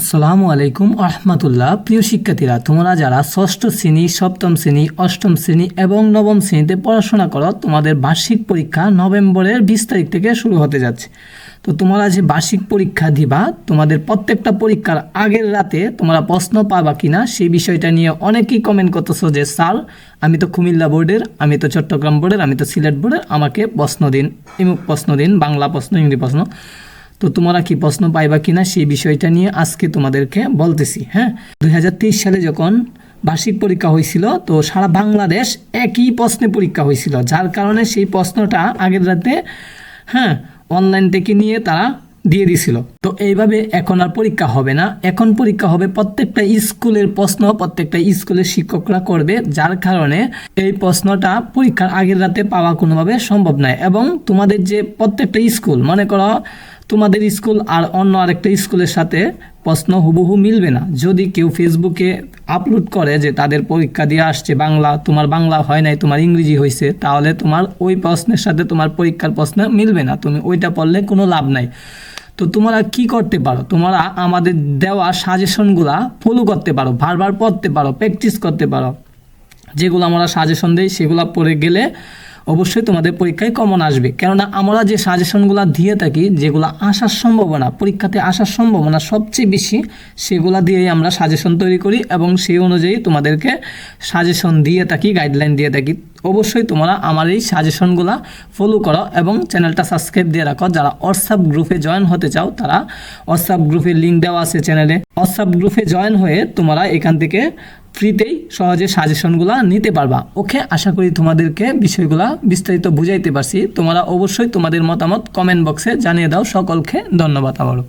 আসসালামু আলাইকুম আহমতুল্লাহ। প্রিয় শিক্ষার্থীরা, তোমরা যারা ষষ্ঠ শ্রেণি, সপ্তম শ্রেণি, অষ্টম শ্রেণি এবং নবম শ্রেণীতে পড়াশোনা করো, তোমাদের বার্ষিক পরীক্ষা নভেম্বরের বিশ তারিখ থেকে শুরু হতে যাচ্ছে। তো তোমরা যে বার্ষিক পরীক্ষা দিবা, তোমাদের প্রত্যেকটা পরীক্ষার আগের রাতে তোমরা প্রশ্ন পাবা কিনা, সেই বিষয়টা নিয়ে অনেকেই কমেন্ট করতেছো যে, স্যার, আমি তো কুমিল্লা বোর্ডের, আমি তো চট্টগ্রাম বোর্ডের, আমি তো সিলেট বোর্ডের, আমাকে প্রশ্ন দিন, ইমুক প্রশ্ন দিন, বাংলা প্রশ্ন, ইংরেজি প্রশ্ন। তো তোমরা কি প্রশ্ন পাইবা কিনা সেই বিষয়টা নিয়ে আজকে তোমাদেরকে বলতেছি হ্যাঁ? দুই সালে যখন বার্ষিক পরীক্ষা হয়েছিল তো সারা বাংলাদেশ একই প্রশ্নে পরীক্ষা হয়েছিল যার কারণে সেই প্রশ্নটা আগের রাতে হ্যাঁ অনলাইন থেকে নিয়ে তারা দিয়ে দিছিল। তো এইভাবে এখন আর পরীক্ষা হবে না। এখন পরীক্ষা হবে প্রত্যেকটা স্কুলের প্রশ্ন, প্রত্যেকটা স্কুলের শিক্ষকরা করবে, যার কারণে এই প্রশ্নটা পরীক্ষার আগের রাতে পাওয়া কোনোভাবে সম্ভব নয় এবং তোমাদের যে প্রত্যেকটা স্কুল, মনে করো তোমাদের স্কুল আর অন্য আরেকটা স্কুলের সাথে প্রশ্ন হুবহু মিলবে না। যদি কেউ ফেসবুকে আপলোড করে যে তাদের পরীক্ষা দিয়ে আসছে বাংলা, তোমার বাংলা হয় নাই, তোমার ইংরেজি হয়েছে তাহলে তোমার ওই প্রশ্নের সাথে তোমার পরীক্ষার প্রশ্ন মিলবে না। তুমি ওইটা পড়লে কোনো লাভ নাই। তো তোমরা কি করতে পারো? তোমরা আমাদের দেওয়া সাজেশনগুলা ফলো করতে পারো, বারবার পড়তে পারো প্র্যাকটিস করতে পারো। যেগুলো আমরা সাজেশন দিই, সেগুলো পড়ে গেলে অবশ্যই তোমাদের পরীক্ষায় কমন আসবে। কেননা আমরা যে সাজেশনগুলো দিয়ে থাকি, যেগুলো আসার সম্ভাবনা, পরীক্ষাতে আসার সম্ভাবনা সবচেয়ে বেশি, সেগুলা দিয়েই আমরা সাজেশন তৈরি করি এবং সেই অনুযায়ী তোমাদেরকে সাজেশন দিয়ে থাকি গাইডলাইন দিয়ে থাকি। অবশ্যই তোমরা আমার এই সাজেশনগুলো ফলো করো এবং চ্যানেলটা সাবস্ক্রাইব দিয়ে রাখো। যারা হোয়াটসঅ্যাপ গ্রুপে জয়েন হতে চাও, তারা হোয়াটসঅ্যাপ গ্রুপের লিঙ্ক দেওয়া আছে চ্যানেলে। হোয়াটসঅ্যাপ গ্রুপে জয়েন হয়ে তোমরা এখান থেকে ফ্রিতেই সহজে সাজেশনগুলো নিতে পারবা। ওকে, আশা করি তোমাদেরকে বিষয়গুলো বিস্তারিত বুঝাইতে পারছি। তোমরা অবশ্যই তোমাদের মতামত কমেন্ট বক্সে জানিয়ে দাও। সকলকে ধন্যবাদ আবারও।